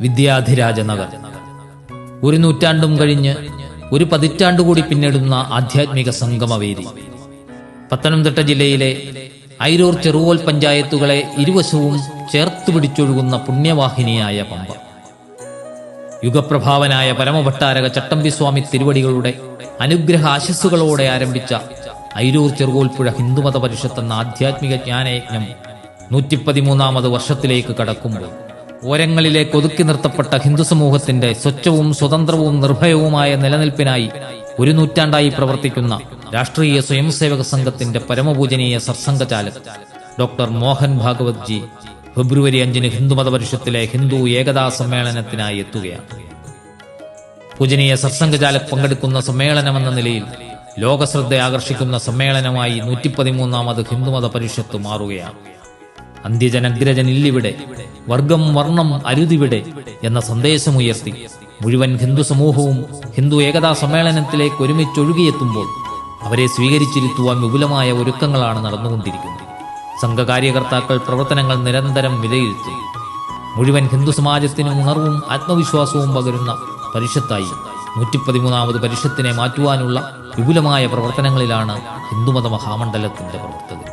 വിദ്യാധിരാജ നഗർ ഒരു നൂറ്റാണ്ടും കഴിഞ്ഞ് ഒരു പതിറ്റാണ്ട് കൂടി പിന്നിടുന്ന ആധ്യാത്മിക സംഗമവേദി. പത്തനംതിട്ട ജില്ലയിലെ ഐരൂർ ചെറുകോൽ പഞ്ചായത്തുകളെ ഇരുവശവും ചേർത്ത് പിടിച്ചൊഴുകുന്ന പുണ്യവാഹിനിയായ പമ്പ. യുഗപ്രഭാവനായ പരമഭട്ടാരക ചട്ടമ്പിസ്വാമി തിരുവടികളുടെ അനുഗ്രഹ ആശസ്സുകളോടെ ആരംഭിച്ച ഐരൂർ ചെറുകോൽപ്പുഴ ഹിന്ദുമത പരിഷത്ത് എന്ന ആധ്യാത്മിക ജ്ഞാനയജ്ഞം നൂറ്റിപ്പതിമൂന്നാമത് വർഷത്തിലേക്ക് കടക്കുമ്പോൾ ഓരങ്ങളിലേക്ക് ഒതുക്കി നിർത്തപ്പെട്ട ഹിന്ദു സമൂഹത്തിന്റെ സ്വച്ഛവും സ്വതന്ത്രവും നിർഭയവുമായ നിലനിൽപ്പിനായി ഒരു നൂറ്റാണ്ടായി പ്രവർത്തിക്കുന്ന രാഷ്ട്രീയ സ്വയംസേവക സംഘത്തിന്റെ പരമപൂജനീയ സർസംഘചാലക് ഡോക്ടർ മോഹൻ ഭാഗവത് ജി ഫെബ്രുവരി അഞ്ചിന് ഹിന്ദുമത പരിഷത്തിലെ ഹിന്ദു ഏകതാ സമ്മേളനത്തിനായി എത്തുകയാണ്. പൂജനീയ സർസംഘചാലക് പങ്കെടുക്കുന്ന സമ്മേളനമെന്ന നിലയിൽ ലോകശ്രദ്ധ ആകർഷിക്കുന്ന സമ്മേളനമായി നൂറ്റിപ്പതിമൂന്നാമത് ഹിന്ദുമത പരിഷത്ത് മാറുകയാണ്. അന്ത്യജനഗ്രജനില്ലിവിടെ വർഗം വർണം അരുതിവിടെ എന്ന സന്ദേശമുയർത്തി. മുഴുവൻ ഹിന്ദു സമൂഹവും ഹിന്ദു ഏകതാ സമ്മേളനത്തിലേക്ക് ഒരുമിച്ചൊഴുകിയെത്തുമ്പോൾ അവരെ സ്വീകരിച്ചിരുത്തുവാൻ വിപുലമായ ഒരുക്കങ്ങളാണ് നടന്നുകൊണ്ടിരിക്കുന്നത്. സംഘകാര്യകർത്താക്കൾ പ്രവർത്തനങ്ങൾ നിരന്തരം വിലയിരുത്തി. മുഴുവൻ ഹിന്ദു സമാജത്തിന് ഉണർവും ആത്മവിശ്വാസവും പകരുന്ന പരിഷത്തായി നൂറ്റിപ്പതിമൂന്നാമത് പരിഷത്തിനെ മാറ്റുവാനുള്ള വിപുലമായ പ്രവർത്തനങ്ങളിലാണ് ഹിന്ദുമത മഹാമണ്ഡലത്തിന്റെ പ്രവർത്തകർ